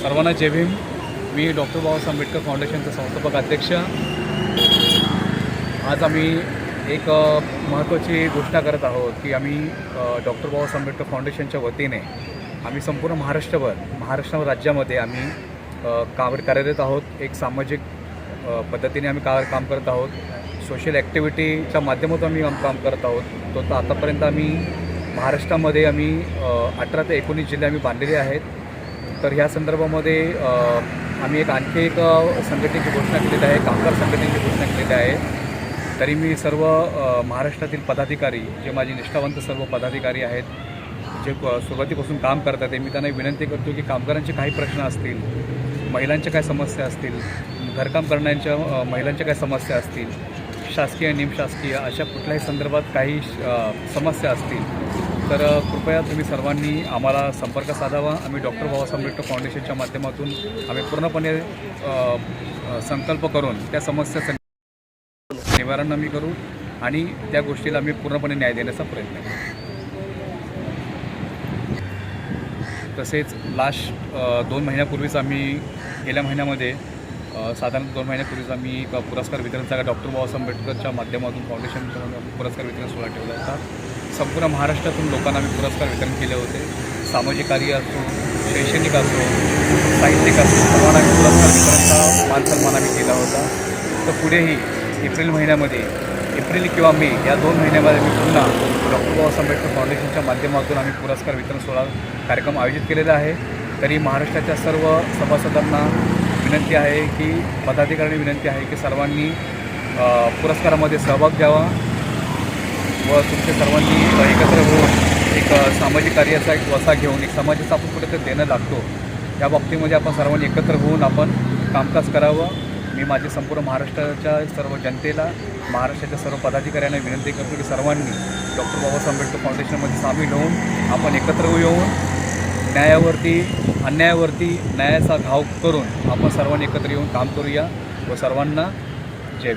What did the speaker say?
सर्वांना जय भीम. मी डॉक्टर बाबासाहेब आंबेडकर फाउंडेशनचा संस्थापक अध्यक्ष. आज आम्ही एक महत्त्वाची घोषणा करत आहोत की आम्ही डॉक्टर बाबासाहेब आंबेडकर फाउंडेशनच्या वतीने आम्ही संपूर्ण महाराष्ट्रभर महाराष्ट्र राज्यामध्ये आम्ही कावर काम कार्यरत आहोत. एक सामाजिक पद्धतीने आम्ही का काम करत आहोत. सोशल ॲक्टिव्हिटीच्या माध्यमातून आम्ही काम करत आहोत. तो तर आतापर्यंत आम्ही महाराष्ट्रामध्ये आम्ही अठरा ते एकोणीस जिल्हे आम्ही बांधलेले आहेत. तर ह्या संदर्भामध्ये आम्ही एक आणखी एक संघटनेची घोषणा केलेली आहे कामगार संघटनेची घोषणा केलेली आहे. तरी मी सर्व महाराष्ट्रातील पदाधिकारी जे माझे निष्ठावंत सर्व पदाधिकारी आहेत जे सुरुवातीपासून काम करतात आहे मी त्यांना विनंती करतो की कामगारांचे काही प्रश्न असतील महिलांच्या काय समस्या असतील घरकाम करण्याच्या महिलांच्या काय समस्या असतील शासकीय निमशासकीय अशा कुठल्याही संदर्भात काही समस्या असतील तर कृपया तुम्ही सर्वांनी आम्हाला संपर्क साधावा. आम्ही डॉक्टर बाबासाहेब आंबेडकर फाउंडेशनच्या माध्यमातून आम्ही पूर्णपणे संकल्प करून त्या समस्या निवारण आम्ही करू आणि त्या गोष्टीला आम्ही पूर्णपणे न्याय देण्याचा प्रयत्न करू. तसेच लास्ट दोन महिन्यापूर्वीच आम्ही गेल्या महिन्यामध्ये साधारण दोन महिन्यापूर्वीच आम्ही एक पुरस्कार वितरणचा डॉक्टर बाबासाहेब आंबेडकरच्या माध्यमातून फाउंडेशन पुरस्कार वितरण सोहळा ठेवला होता. संपूर्ण महाराष्ट्रातून लोकांना आम्ही पुरस्कार वितरण केले होते. सामाजिक कार्य असो शैक्षणिक असो साहित्यिक असो सर्वांना आम्ही पुरस्कार वितरणचा मान सन्मान आम्ही केला होता. तर पुढेही एप्रिल महिन्यामध्ये एप्रिल किंवा मे या दोन महिन्यामध्ये आम्ही पुन्हा डॉक्टर बाबासाहेब आंबेडकर फाउंडेशनच्या माध्यमातून आम्ही पुरस्कार वितरण सोहळा कार्यक्रम आयोजित केलेला आहे. तरी महाराष्ट्राच्या सर्व सभासदांना विनंती आहे की पदाधिकाऱ्यांनी विनंती आहे की सर्वांनी पुरस्कारामध्ये सहभाग घ्यावा व तुमच्या सर्वांनी एकत्र होऊन एक सामाजिक कार्याचा एक वसा घेऊन एक समाजाचा आपण कुठेतरी देणं लागतो या बाबतीमध्ये आपण सर्वांनी एकत्र होऊन आपण कामकाज करावं. मी माझे संपूर्ण महाराष्ट्राच्या सर्व जनतेला महाराष्ट्राच्या सर्व पदाधिकाऱ्यांना विनंती करतो की सर्वांनी डॉक्टर बाबासाहेब आंबेडकर फाउंडेशनमध्ये सामील होऊन आपण एकत्र येऊन न्यायावरती अन्यायावरती न्यायाचा घाव करून आपण सर्वांनी एकत्र येऊन काम करूया. व सर्वांना जय